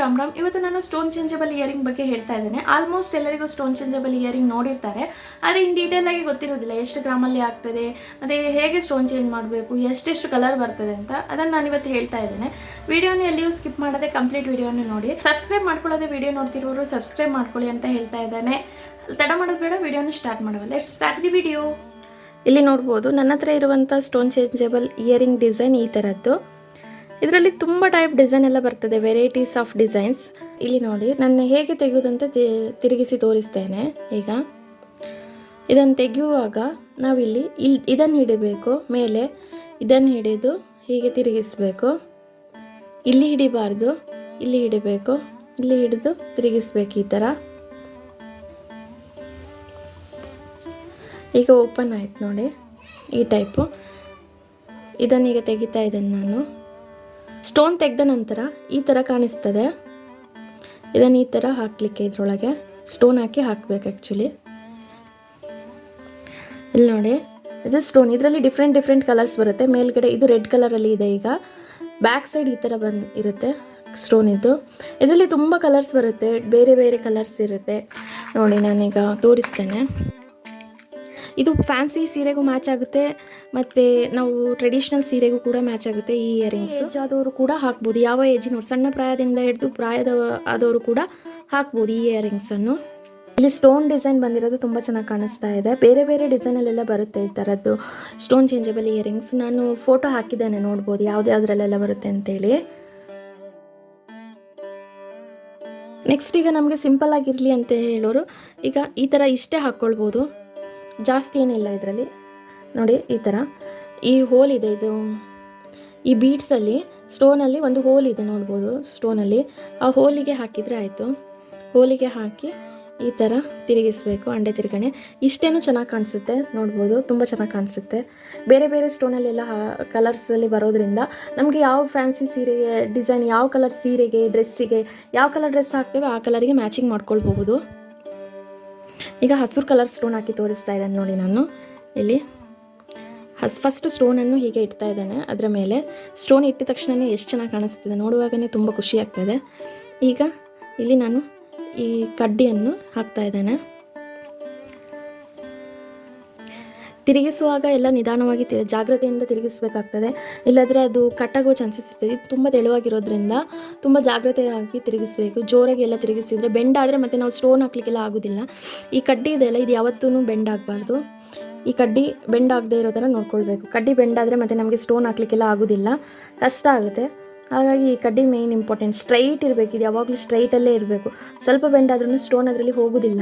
ರಾಮ್ ರಾಮ್, ಇವತ್ತು ನಾನು stone changeable earring ಬಗ್ಗೆ ಹೇಳ್ತಾ ಇದ್ದೇನೆ. ಆಲ್ಮೋಸ್ಟ್ ಎಲ್ಲರಿಗೂ ಸ್ಟೋನ್ ಚೇಂಜಬಲ್ ಇಯರಿಂಗ್ ನೋಡಿರ್ತಾರೆ. ಆದರೆ ಇನ್ ಡೀಟೇಲ್ ಆಗಿ ಗೊತ್ತಿರೋದಿಲ್ಲ. ಎಷ್ಟು ಗ್ರಾಮಲ್ಲಿ ಆಗ್ತದೆ, ಮತ್ತು ಹೇಗೆ ಸ್ಟೋನ್ ಚೇಂಜ್ ಮಾಡಬೇಕು, ಎಷ್ಟೆಷ್ಟು ಕಲರ್ ಬರ್ತದೆ ಅಂತ ಅದನ್ನು ನಾನು ಇವತ್ತು ಹೇಳ್ತಾ ಇದ್ದೇನೆ. ವಿಡಿಯೋನ ಎಲ್ಲಿಯೂ ಸ್ಕಿಪ್ ಮಾಡದೆ ಕಂಪ್ಲೀಟ್ ವಿಡಿಯೋನ ನೋಡಿ. ಸಬ್ಸ್ಕ್ರೈಬ್ ಮಾಡ್ಕೊಳ್ಳೋದೇ ವಿಡಿಯೋ ನೋಡ್ತಿರೋರು ಸಬ್ಸ್ಕ್ರೈಬ್ ಮಾಡ್ಕೊಳ್ಳಿ ಅಂತ ಹೇಳ್ತಾ ಇದ್ದಾನೆ. ತಡ ಮಾಡೋದು ಬೇಡ ವಿಡಿಯೋನ ಸ್ಟಾರ್ಟ್ ಮಾಡುವ ಲೆಟ್ಸ್ ಸ್ಟಾರ್ಟ್ ದಿ ವಿಡಿಯೋ ಇಲ್ಲಿ ನೋಡ್ಬೋದು, ನನ್ನ ಹತ್ರ ಇರುವಂಥ ಸ್ಟೋನ್ ಚೇಂಜಬಲ್ ಇಯರಿಂಗ್ ಡಿಸೈನ್ ಈ ಥರದ್ದು ಇದರಲ್ಲಿ ತುಂಬ ಟೈಪ್ ಡಿಸೈನ್ ಎಲ್ಲ ಬರ್ತದೆ ವೆರೈಟೀಸ್ ಆಫ್ ಡಿಸೈನ್ಸ್ ಇಲ್ಲಿ ನೋಡಿ, ನನ್ನ ಹೇಗೆ ತೆಗೆಯೋದಂತ ತಿ- ತಿರುಗಿಸಿ ತೋರಿಸ್ತೇನೆ ಈಗ. ಇದನ್ನು ತೆಗೆಯುವಾಗ ನಾವಿಲ್ಲಿ ಇಲ್ಲಿ ಇದನ್ನು ಹಿಡಿಬೇಕು, ಮೇಲೆ ಇದನ್ನು ಹಿಡಿದು ಹೀಗೆ ತಿರುಗಿಸ್ಬೇಕು. ಇಲ್ಲಿ ಹಿಡಿಬಾರ್ದು, ಇಲ್ಲಿ ಹಿಡಿಬೇಕು, ಇಲ್ಲಿ ಹಿಡಿದು ತಿರುಗಿಸ್ಬೇಕು ಈ ಥರ ಈಗ ಓಪನ್ ಆಯ್ತು ನೋಡಿ, ಈ ಟೈಪು ಇದನ್ನೀಗ ತೆಗಿತಾ ಇದ್ದೇನೆ ನಾನು. ಸ್ಟೋನ್ ತೆಗೆದ ನಂತರ ಈ ಥರ ಕಾಣಿಸ್ತದೆ. ಇದನ್ನು ಈ ಥರ ಹಾಕಲಿಕ್ಕೆ ಇದರೊಳಗೆ ಸ್ಟೋನ್ ಹಾಕಿ ಹಾಕಬೇಕು ಆ್ಯಕ್ಚುಲಿ ಇಲ್ಲಿ ನೋಡಿ, ಇದು ಸ್ಟೋನ್ ಇದರಲ್ಲಿ ಡಿಫ್ರೆಂಟ್ ಡಿಫ್ರೆಂಟ್ ಕಲರ್ಸ್ ಬರುತ್ತೆ. ಮೇಲ್ಗಡೆ ಇದು ರೆಡ್ ಕಲರಲ್ಲಿ ಇದೆ ಈಗ. ಬ್ಯಾಕ್ ಸೈಡ್ ಈ ಥರ ಬಂದು, ಇರುತ್ತೆ ಸ್ಟೋನ್ ಇದು. ಇದರಲ್ಲಿ ತುಂಬ ಕಲರ್ಸ್ ಬರುತ್ತೆ. ಬೇರೆ ಬೇರೆ ಕಲರ್ಸ್ ಇರುತ್ತೆ. ನೋಡಿ, ನಾನೀಗ ತೋರಿಸ್ತೇನೆ. ಇದು ಫ್ಯಾನ್ಸಿ ಸೀರೆಗೂ ಮ್ಯಾಚ್ ಆಗುತ್ತೆ. ಮತ್ತು ನಾವು ಟ್ರೆಡಿಷ್ನಲ್ ಸೀರೆಗೂ ಕೂಡ ಮ್ಯಾಚ್ ಆಗುತ್ತೆ ಈ ಇಯರಿಂಗ್ಸ್ ಆದವರು ಕೂಡ ಹಾಕ್ಬೋದು. ಯಾವ ಏಜಿನವ್ರು ಸಣ್ಣ ಪ್ರಾಯದಿಂದ ಹಿಡಿದು ಪ್ರಾಯದ ಆದವರು ಕೂಡ ಹಾಕ್ಬೋದು ಈ ಇಯರಿಂಗ್ಸನ್ನು ಇಲ್ಲಿ ಸ್ಟೋನ್ ಡಿಸೈನ್ ಬಂದಿರೋದು ತುಂಬ ಚೆನ್ನಾಗಿ ಕಾಣಿಸ್ತಾ ಇದೆ. ಬೇರೆ ಬೇರೆ ಡಿಸೈನಲ್ಲೆಲ್ಲ ಬರುತ್ತೆ ಈ ಥರದ್ದು ಸ್ಟೋನ್ ಚೇಂಜಬಲ್ ಇಯರಿಂಗ್ಸ್ ನಾನು ಫೋಟೋ ಹಾಕಿದ್ದೇನೆ, ನೋಡ್ಬೋದು ಯಾವುದ್ಯಾವ್ದ್ರಲ್ಲೆಲ್ಲ ಬರುತ್ತೆ ಅಂತೇಳಿ. ನೆಕ್ಸ್ಟ್ ಈಗ ನಮಗೆ ಸಿಂಪಲ್ ಆಗಿರಲಿ ಅಂತ ಹೇಳೋರು. ಈಗ ಈ ಥರ ಇಷ್ಟೇ ಹಾಕ್ಕೊಳ್ಬೋದು. ಜಾಸ್ತಿ ಏನಿಲ್ಲ ಇದರಲ್ಲಿ. ನೋಡಿ, ಈ ಥರ. ಈ ಹೋಲ್ ಇದೆ, ಇದು. ಈ ಬೀಡ್ಸಲ್ಲಿ ಸ್ಟೋನಲ್ಲಿ ಒಂದು ಹೋಲ್ ಇದೆ ನೋಡ್ಬೋದು ಸ್ಟೋನಲ್ಲಿ ಆ ಹೋಲಿಗೆ ಹಾಕಿದರೆ ಆಯಿತು. ಹೋಲಿಗೆ ಹಾಕಿ ಈ ಥರ ತಿರುಗಿಸ್ಬೇಕು, ಅಂಡೆ ತಿರುಗಣೆ. ಇಷ್ಟೇನು ಚೆನ್ನಾಗಿ ಕಾಣಿಸುತ್ತೆ ನೋಡ್ಬೋದು, ತುಂಬ ಚೆನ್ನಾಗಿ ಕಾಣಿಸುತ್ತೆ. ಬೇರೆ ಬೇರೆ ಸ್ಟೋನಲ್ಲೆಲ್ಲ ಕಲರ್ಸಲ್ಲಿ ಬರೋದ್ರಿಂದ ನಮಗೆ ಯಾವ ಫ್ಯಾನ್ಸಿ ಸೀರೆಗೆ ಡಿಸೈನ್ ಯಾವ ಕಲರ್ ಸೀರೆಗೆ ಡ್ರೆಸ್ಸಿಗೆ ಯಾವ ಕಲರ್ ಡ್ರೆಸ್ ಹಾಕ್ತೇವೆ ಆ ಕಲರಿಗೆ ಮ್ಯಾಚಿಂಗ್ ಮಾಡ್ಕೊಳ್ಬಹುದು. ಈಗ ಹಸಿರು ಕಲರ್ ಸ್ಟೋನ್ ಹಾಕಿ ತೋರಿಸ್ತಾ ಇದ್ದೇನೆ ನೋಡಿ ನಾನು. ಇಲ್ಲಿ ಹಸ್ ಫಸ್ಟ್ ಸ್ಟೋನನ್ನು ಹೀಗೆ ಇಡ್ತಾ ಇದ್ದೇನೆ. ಅದರ ಮೇಲೆ ಸ್ಟೋನ್ ಇಟ್ಟ ತಕ್ಷಣವೇ ಎಷ್ಟು ಚೆನ್ನಾಗಿ ಕಾಣಿಸ್ತಿದೆ ನೋಡುವಾಗಲೇ ತುಂಬ ಖುಷಿ ಆಗ್ತದೆ ಈಗ ಇಲ್ಲಿ ನಾನು ಈ ಕಡ್ಡಿಯನ್ನು ಹಾಕ್ತಾ ಇದ್ದೇನೆ. ತಿರುಗಿಸುವಾಗ ಎಲ್ಲ ನಿಧಾನವಾಗಿ ತಿ ಜಾಗ್ರತೆಯಿಂದ ತಿರುಗಿಸ್ಬೇಕಾಗ್ತದೆ. ಇಲ್ಲದ್ರೆ ಅದು ಕಟ್ಟಾಗುವ ಚಾನ್ಸಸ್ ಇರ್ತದೆ. ಇದು ತುಂಬ ತೆಳುವಾಗಿರೋದ್ರಿಂದ ತುಂಬ ಜಾಗ್ರತೆಯಾಗಿ ತಿರುಗಿಸಬೇಕು. ಜೋರಾಗಿ ಎಲ್ಲ ತಿರುಗಿಸಿದ್ರೆ ಬೆಂಡ್ ಆದರೆ ಮತ್ತೆ ನಾವು ಸ್ಟೋನ್ ಹಾಕ್ಲಿಕ್ಕೆಲ್ಲ ಆಗೋದಿಲ್ಲ. ಈ ಕಡ್ಡಿ ಇದೆಯಲ್ಲ ಇದು ಯಾವತ್ತೂ ಬೆಂಡ್ ಆಗಬಾರ್ದು. ಈ ಕಡ್ಡಿ ಬೆಂಡ್ ಆಗದೆ ಇರೋ ಥರ ನೋಡ್ಕೊಳ್ಬೇಕು. ಕಡ್ಡಿ ಬೆಂಡ್ ಆದರೆ ಮತ್ತೆ ನಮಗೆ ಸ್ಟೋನ್ ಹಾಕ್ಲಿಕ್ಕೆಲ್ಲ ಆಗೋದಿಲ್ಲ. ಕಷ್ಟ ಆಗುತ್ತೆ. ಹಾಗಾಗಿ ಈ ಕಡ್ಡಿ ಮೇಯ್ನ್ ಇಂಪಾರ್ಟೆಂಟ್ ಸ್ಟ್ರೈಟ್ ಇರಬೇಕು. ಇದು ಯಾವಾಗಲೂ ಸ್ಟ್ರೈಟಲ್ಲೇ ಇರಬೇಕು. ಸ್ವಲ್ಪ ಬೆಂಡ್ ಆದ್ರೂ ಸ್ಟೋನ್ ಅದರಲ್ಲಿ ಹೋಗೋದಿಲ್ಲ.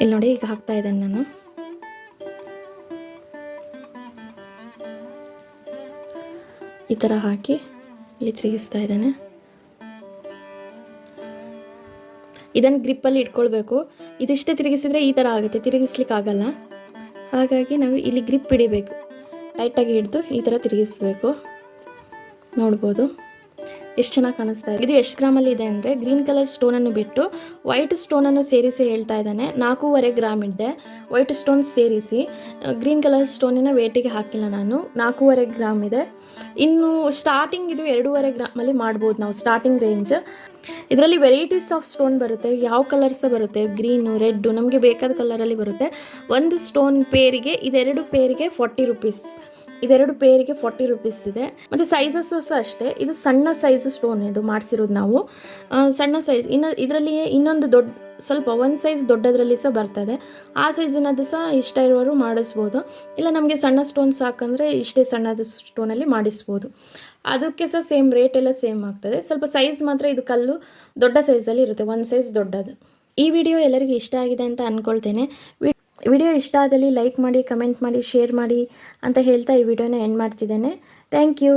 ಇಲ್ಲಿ ನೋಡಿ ಈಗ ಹಾಕ್ತಾ ಇದ್ದೇನೆ ನಾನು. ಈ ಥರ ಹಾಕಿ ಇಲ್ಲಿ ತಿರುಗಿಸ್ತಾ ಇದ್ದೇನೆ. ಇದನ್ನು ಗ್ರಿಪ್ಪಲ್ಲಿ ಇಟ್ಕೊಳ್ಬೇಕು. ಇದಿಷ್ಟೇ ತಿರುಗಿಸಿದರೆ ಈ ಥರ ಆಗುತ್ತೆ. ತಿರುಗಿಸ್ಲಿಕ್ಕೆ ಆಗಲ್ಲ. ಹಾಗಾಗಿ ನಾವು ಇಲ್ಲಿ ಗ್ರಿಪ್ ಹಿಡಿಬೇಕು. ಟೈಟಾಗಿ ಹಿಡಿದು ಈ ಥರ ತಿರುಗಿಸ್ಬೇಕು. ನೋಡ್ಬೋದು. ಎಷ್ಟು ಚೆನ್ನಾಗಿ ಕಾಣಿಸ್ತಾ ಇದೆ. ಇದು ಎಷ್ಟು ಗ್ರಾಮಲ್ಲಿ ಇದೆ ಅಂದರೆ ಗ್ರೀನ್ ಕಲರ್ ಸ್ಟೋನನ್ನು ಬಿಟ್ಟು ವೈಟ್ ಸ್ಟೋನನ್ನು ಸೇರಿಸಿ ಹೇಳ್ತಾ ಇದ್ದಾನೆ. ನಾಲ್ಕೂವರೆ ಗ್ರಾಮ್ ಇದೆ. ವೈಟ್ ಸ್ಟೋನ್ ಸೇರಿಸಿ ಗ್ರೀನ್ ಕಲರ್ ಸ್ಟೋನಿನ ವೇಟಿಗೆ ಹಾಕಿಲ್ಲ ನಾನು. ನಾಲ್ಕೂವರೆ ಗ್ರಾಮ್ ಇದೆ. ಇನ್ನು ಸ್ಟಾರ್ಟಿಂಗ್ ಇದು ಎರಡೂವರೆ ಗ್ರಾಮಲ್ಲಿ ಮಾಡ್ಬೋದು ನಾವು ಸ್ಟಾರ್ಟಿಂಗ್ ರೇಂಜ್ ಇದರಲ್ಲಿ ವೆರೈಟೀಸ್ ಆಫ್ ಸ್ಟೋನ್ ಬರುತ್ತೆ. ಯಾವ ಕಲರ್ಸ ಬರುತ್ತೆ? ಗ್ರೀನು ರೆಡ್ಡು ನಮಗೆ ಬೇಕಾದ ಕಲರಲ್ಲಿ ಬರುತ್ತೆ. ಒಂದು ಸ್ಟೋನ್ ಪೇರಿಗೆ ಇದೆರಡು ಪೇರಿಗೆ ಫಾರ್ಟಿ ರುಪೀಸ್ ಇದೆರಡು ಪೇರಿಗೆ ಫಾರ್ಟಿ ರುಪೀಸ್ ಇದೆ. ಮತ್ತು ಸೈಜಸ್ಸು ಸಹ ಅಷ್ಟೇ. ಇದು ಸಣ್ಣ ಸೈಜ್ ಸ್ಟೋನ್ ಇದು ಮಾಡಿಸಿರೋದು ನಾವು. ಸಣ್ಣ ಸೈಜ್ ಇನ್ನು ಇದರಲ್ಲಿ ಇನ್ನೊಂದು ದೊಡ್ಡ ಸ್ವಲ್ಪ ಒಂದು ಸೈಜ್ ದೊಡ್ಡದರಲ್ಲಿ ಸಹ ಬರ್ತದೆ. ಆ ಸೈಜಿನದ್ದು ಸಹ ಇಷ್ಟ ಇರುವವರು ಮಾಡಿಸ್ಬೋದು. ಇಲ್ಲ, ನಮಗೆ ಸಣ್ಣ ಸ್ಟೋನ್ ಸಾಕಂದರೆ ಇಷ್ಟೇ ಸಣ್ಣದು ಸ್ಟೋನಲ್ಲಿ ಮಾಡಿಸ್ಬೋದು. ಅದಕ್ಕೆ ಸಹ ಸೇಮ್ ರೇಟ್ ಎಲ್ಲ ಸೇಮ್ ಆಗ್ತದೆ. ಸ್ವಲ್ಪ ಸೈಜ್ ಮಾತ್ರ ಇದು ಕಲ್ಲು ದೊಡ್ಡ ಸೈಜಲ್ಲಿ ಇರುತ್ತೆ ಒಂದು ಸೈಜ್ ದೊಡ್ಡದು. ಈ ವಿಡಿಯೋ ಎಲ್ಲರಿಗೂ ಇಷ್ಟ ಆಗಿದೆ ಅಂತ ಅಂದ್ಕೊಳ್ತೇನೆ ವಿಡಿಯೋ ಇಷ್ಟ ಆದಲ್ಲಿ ಲೈಕ್ ಮಾಡಿ ಕಮೆಂಟ್ ಮಾಡಿ ಶೇರ್ ಮಾಡಿ ಅಂತ ಹೇಳ್ತಾ ಈ ವಿಡಿಯೋನ ಎಂಡ್ ಮಾಡ್ತಿದ್ದೇನೆ. Thank you